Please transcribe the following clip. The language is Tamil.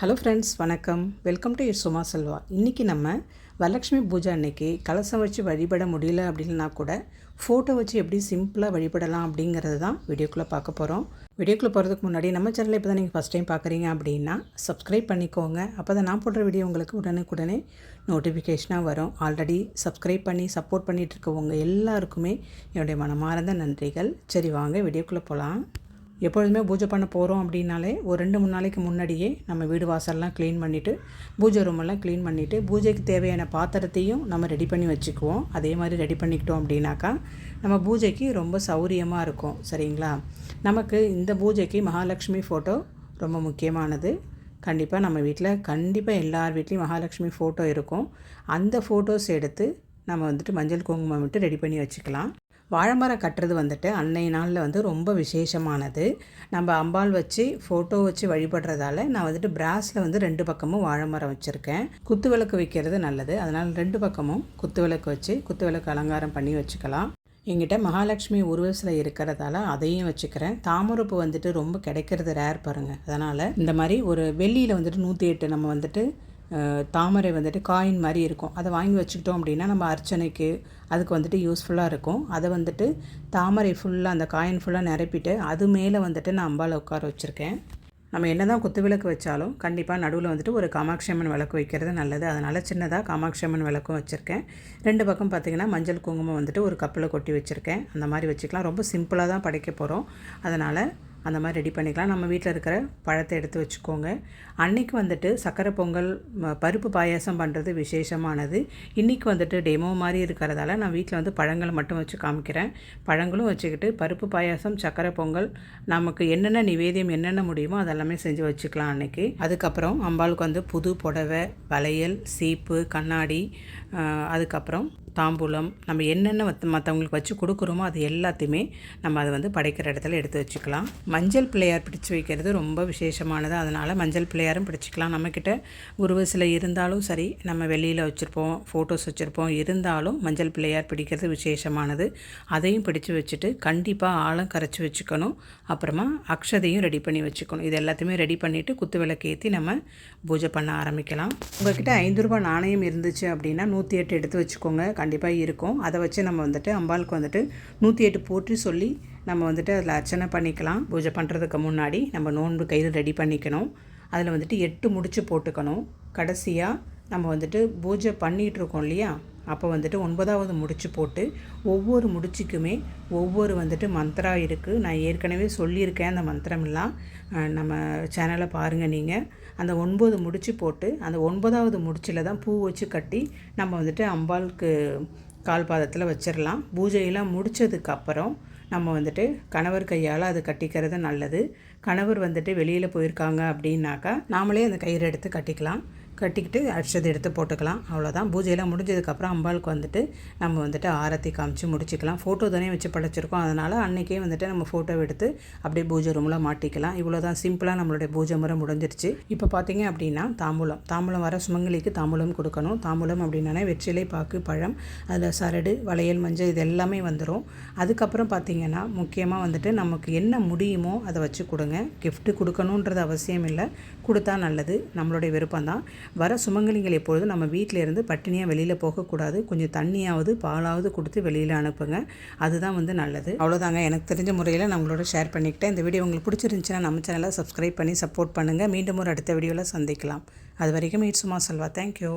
ஹலோ ஃப்ரெண்ட்ஸ் வணக்கம். வெல்கம் டு சுமா செல்வா இன்றைக்கி நம்ம வரலட்சுமி பூஜை அன்னைக்கு கலசம் வச்சு வழிபட முடியல அப்படின்னா கூட ஃபோட்டோ வச்சு எப்படி சிம்பிளாக வழிபடலாம் அப்படிங்கிறது தான் வீடியோக்குள்ளே பார்க்க போகிறோம் வீடியோக்குள்ளே போகிறதுக்கு முன்னாடி நம்ம சேனலில் இப்போ தான் நீங்கள் ஃபஸ்ட் டைம் பார்க்குறீங்க அப்படின்னா சப்ஸ்கிரைப் பண்ணிக்கோங்க. அப்போ தான் நான் போடுற வீடியோ உங்களுக்கு உடனுக்குடனே நோட்டிஃபிகேஷனாக வரும். ஆல்ரெடி சப்ஸ்கிரைப் பண்ணி சப்போர்ட் பண்ணிகிட்டு இருக்கவங்க எல்லாருக்குமே என்னுடைய மனமார்ந்த நன்றிகள். சரி வாங்க வீடியோக்குள்ளே போகலாம் எப்பொழுதுமே பூஜை பண்ண போகிறோம் அப்படின்னாலே ஒரு ரெண்டு மூணு நாளைக்கு முன்னாடியே நம்ம வீடு வாசல்லாம் க்ளீன் பண்ணிவிட்டு பூஜை ரூமெல்லாம் க்ளீன் பண்ணிவிட்டு பூஜைக்கு தேவையான பாத்திரத்தையும் நம்ம ரெடி பண்ணி வச்சுக்குவோம். அதே மாதிரி ரெடி பண்ணிக்கிட்டோம் அப்படின்னாக்கா நம்ம பூஜைக்கு ரொம்ப சௌரியமாக இருக்கும். சரிங்களா? நமக்கு இந்த பூஜைக்கு மகாலட்சுமி ஃபோட்டோ ரொம்ப முக்கியமானது. கண்டிப்பாக நம்ம வீட்டில் கண்டிப்பாக எல்லார் வீட்லேயும் மகாலட்சுமி ஃபோட்டோ இருக்கும். அந்த ஃபோட்டோஸ் எடுத்து நம்ம வந்துட்டு மஞ்சள் குங்குமம் விட்டு ரெடி பண்ணி வச்சுக்கலாம். வாழைமரம் கட்டுறது வந்துட்டு அன்னைய நாளில் வந்து ரொம்ப விசேஷமானது. நம்ம அம்பாள் வச்சு ஃபோட்டோ வச்சு வழிபடுறதால நான் வந்துட்டு பிராஸில் வந்து ரெண்டு பக்கமும் வாழைமரம் வச்சுருக்கேன். குத்து விளக்கு வைக்கிறது நல்லது. அதனால் ரெண்டு பக்கமும் குத்து விளக்கு வச்சு குத்து விளக்கு அலங்காரம் பண்ணி வச்சுக்கலாம். எங்கிட்ட மகாலட்சுமி உருவசில் இருக்கிறதால அதையும் வச்சுக்கிறேன். தாமரப்பு வந்துட்டு ரொம்ப கிடைக்கிறது ரேர் பாருங்கள் அதனால் இந்த மாதிரி ஒரு வெள்ளியில் வந்துட்டு நூற்றி எட்டு நம்ம வந்துட்டு தாமரை வந்துட்டு காயின் மாதிரி இருக்கும். அதை வாங்கி வச்சுக்கிட்டோம் அப்படின்னா நம்ம அர்ச்சனைக்கு அதுக்கு வந்துட்டு யூஸ்ஃபுல்லாக இருக்கும். அதை வந்துட்டு தாமரை ஃபுல்லாக அந்த காயின் ஃபுல்லாக நிரப்பிட்டு அது மேலே வந்துட்டு நான் அம்பாவில் உட்கார வச்சுருக்கேன். நம்ம என்ன தான் குத்து விளக்கு வச்சாலும் கண்டிப்பாக நடுவில் வந்துட்டு ஒரு காமாட்சி அம்மன் விளக்கு வைக்கிறது நல்லது. அதனால் சின்னதாக காமாட்சி அம்மன் விளக்கும் வச்சுருக்கேன். ரெண்டு பக்கம் பார்த்திங்கன்னா மஞ்சள் குங்குமம் வந்துட்டு ஒரு கப்பில் கொட்டி வச்சுருக்கேன். அந்த மாதிரி வச்சுக்கலாம். ரொம்ப சிம்பிளாக தான் படைக்க போகிறோம் அதனால் அந்த மாதிரி ரெடி பண்ணிக்கலாம். நம்ம வீட்டில் இருக்கிற பழத்தை எடுத்து வச்சுக்கோங்க. அன்றைக்கி வந்துட்டு சக்கரை பொங்கல் பருப்பு பாயாசம் பண்ணுறது விசேஷமானது. இன்றைக்கி வந்துட்டு டெமோ மாதிரி இருக்கிறதால நான் வீட்டில் வந்து பழங்களை மட்டும் வச்சு காமிக்கிறேன். பழங்களும் வச்சுக்கிட்டு பருப்பு பாயாசம் சக்கரை பொங்கல் நமக்கு என்னென்ன நிவேதியம் என்னென்ன முடியுமோ அதெல்லாமே செஞ்சு வச்சுக்கலாம் அன்றைக்கி அதுக்கப்புறம் அம்பாளுக்கு வந்து புது புடவை வளையல் சீப்பு கண்ணாடி அதுக்கப்புறம் தாம்பூலம் நம்ம என்னென்ன மற்றவங்களுக்கு வச்சு கொடுக்குறோமோ அது எல்லாத்தையுமே நம்ம அதை வந்து படைக்கிற இடத்துல எடுத்து வச்சுக்கலாம். மஞ்சள் பிள்ளையார் பிடிச்சி வைக்கிறது ரொம்ப விசேஷமானது. அதனால் மஞ்சள் பிள்ளையாரும் பிடிச்சிக்கலாம். நம்மக்கிட்ட உருவ இருந்தாலும் சரி நம்ம வெளியில் வச்சுருப்போம் ஃபோட்டோஸ் வச்சுருப்போம். இருந்தாலும் மஞ்சள் பிள்ளையார் பிடிக்கிறது விசேஷமானது. அதையும் பிடிச்சி வச்சுட்டு கண்டிப்பாக ஆழம் கரைச்சி வச்சுக்கணும். அப்புறமா அக்ஷதையும் ரெடி பண்ணி வச்சுக்கணும். இது எல்லாத்தையுமே ரெடி பண்ணிவிட்டு குத்து விளக்கு ஏற்றி நம்ம பூஜை பண்ண ஆரம்பிக்கலாம். உங்கள்கிட்ட ஐந்து ரூபாய் நாணயம் இருந்துச்சு அப்படின்னா நூற்றி எட்டு எடுத்து வச்சுக்கோங்க. கண்டிப்பாக இருக்கும். அதை வச்சு நம்ம வந்துட்டு அம்பாளுக்கு வந்துட்டு நூற்றி எட்டு போற்றி சொல்லி நம்ம வந்துட்டு அதில் அர்ச்சனை பண்ணிக்கலாம். பூஜை பண்ணுறதுக்கு முன்னாடி நம்ம நோன்பு கயிறு ரெடி பண்ணிக்கணும். அதில் வந்துட்டு எட்டு முடிச்சு போட்டுக்கணும். கடைசியாக நம்ம வந்துட்டு பூஜை பண்ணிகிட்ருக்கோம் இல்லையா? அப்போ வந்துட்டு ஒன்பதாவது முடிச்சு போட்டு ஒவ்வொரு முடிச்சுக்குமே ஒவ்வொரு வந்துட்டு மந்த்ரா இருக்குது நான் ஏற்கனவே சொல்லியிருக்கேன் அந்த மந்திரமெல்லாம். நம்ம சேனலை பாருங்கள் நீங்கள் அந்த ஒன்பது முடிச்சு போட்டு அந்த ஒன்பதாவது முடிச்சில் தான் பூ வச்சு கட்டி நம்ம வந்துட்டு அம்பாளுக்கு கால் பாதத்தில் வச்சிடலாம் பூஜையெல்லாம் முடித்ததுக்கப்புறம் நம்ம வந்துட்டு கணவர் கையால் அது கட்டிக்கிறது நல்லது. கணவர் வந்துட்டு வெளியில் போயிருக்காங்க அப்படின்னாக்கா நாமளே அந்த கயிறு எடுத்து கட்டிக்கலாம். கட்டிக்கிட்டு அரிசதை எடுத்து போட்டுக்கலாம். அவ்வளோதான் பூஜையெல்லாம் முடிஞ்சதுக்கப்புறம் அம்பாளுக்கு வந்துட்டு நம்ம வந்துட்டு ஆரத்தி காமிச்சு முடிச்சிக்கலாம். ஃபோட்டோ தானே வச்சு படைச்சிருக்கோம். அதனால் அன்றைக்கே வந்துட்டு நம்ம ஃபோட்டோ எடுத்து அப்படியே பூஜை ரூமில் மாட்டிக்கலாம். இவ்வளோ தான் சிம்பிளாக நம்மளுடைய பூஜை முறை முடிஞ்சிருச்சு. இப்போ பார்த்தீங்க அப்படின்னா தாம்பூலம். தாம்பூலம் வர சுமங்கலிக்கு தாம்பூலம் கொடுக்கணும். தாம்பூலம் அப்படின்னா வெற்றிலை பாக்கு பழம் அதில் சரடு வளையல் மஞ்சள் இது எல்லாமே வந்துடும் அதுக்கப்புறம் பார்த்திங்கன்னா முக்கியமாக வந்துட்டு நமக்கு என்ன முடியுமோ அதை வச்சு கொடுங்க. கிஃப்ட்டு கொடுக்கணுன்றது அவசியம் இல்லை. கொடுத்தா நல்லது. நம்மளுடைய விருப்பம் தான் வர சுமங்கலிகள் எப்பொழுதும் நம்ம வீட்டிலேருந்து பட்டினியாக வெளியில் போகக்கூடாது. கொஞ்சம் தண்ணியாவது பாலாவது கொடுத்து வெளியில் அனுப்புங்க. அதுதான் வந்து நல்லது. அவ்வளோதாங்க எனக்கு தெரிஞ்ச முறையில் நம்மளோட ஷேர் பண்ணிக்கிட்டேன். இந்த வீடியோ உங்களுக்கு பிடிச்சிருந்துச்சுன்னா நம்ம சேனலை சப்ஸ்கிரைப் பண்ணி சப்போர்ட் பண்ணுங்கள் மீண்டும் ஒரு அடுத்த வீடியோவில் சந்திக்கலாம். அது வரைக்கும் மீட் சும்மா செல்வா. தேங்க்யூ